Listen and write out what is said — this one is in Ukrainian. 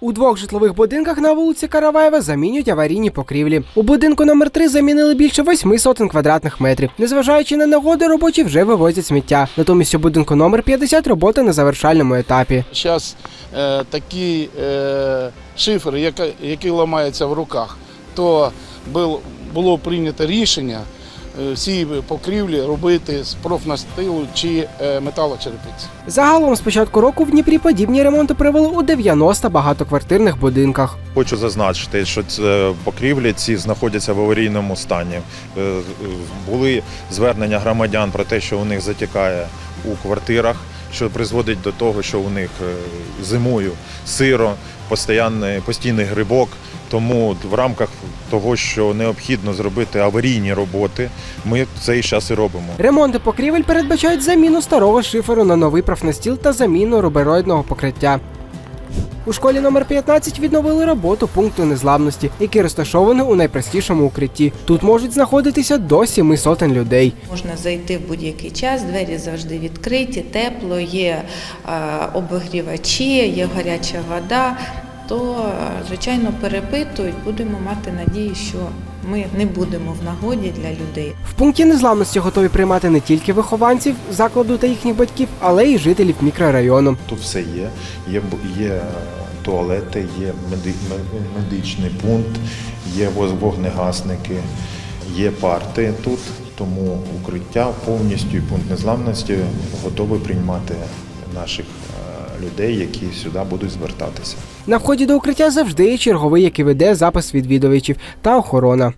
У двох житлових будинках на вулиці Караваєва замінюють аварійні покрівлі. У будинку номер 3 замінили більше восьми сотень квадратних метрів. Незважаючи на негоди, робочі вже вивозять сміття. Натомість у будинку номер 50 робота на завершальному етапі. Зараз е, такі е, шифри, яка, які ламаються в руках, то бул, було прийнято рішення всі покрівлі робити з профнастилу чи е, металочерепиці. Загалом з початку року в Дніпрі подібні ремонти провели у 90 багатоквартирних будинках. Хочу зазначити, що це покрівлі ці знаходяться в аварійному стані. Е, е, Були звернення громадян про те, що у них затікає у квартирах, що призводить до того, що у них е, зимою сиро, постійний грибок. Тому в рамках того, що необхідно зробити аварійні роботи, ми це і зараз і робимо. Ремонти покрівель передбачають заміну старого шиферу на новий профнастіл та заміну рубероїдного покриття. У школі номер 15 відновили роботу пункту незламності, який розташований у найпростішому укритті. Тут можуть знаходитися до сіми сотень людей. Можна зайти в будь-який час, двері завжди відкриті, тепло, є е, обігрівачі, є гаряча вода. То, е, звичайно, перепитують, будемо мати надію, що ми не будемо в нагоді для людей. В пункті незламності готові приймати не тільки вихованців закладу та їхніх батьків, але й жителів мікрорайону. Тут все є. Є, є туалети, є меди- медичний пункт, є вогнегасники, є парти тут. Тому укриття повністю і пункт незламності готовий приймати наших е, людей, які сюди будуть звертатися. На вході до укриття завжди є черговий, який веде запис відвідувачів та охорона.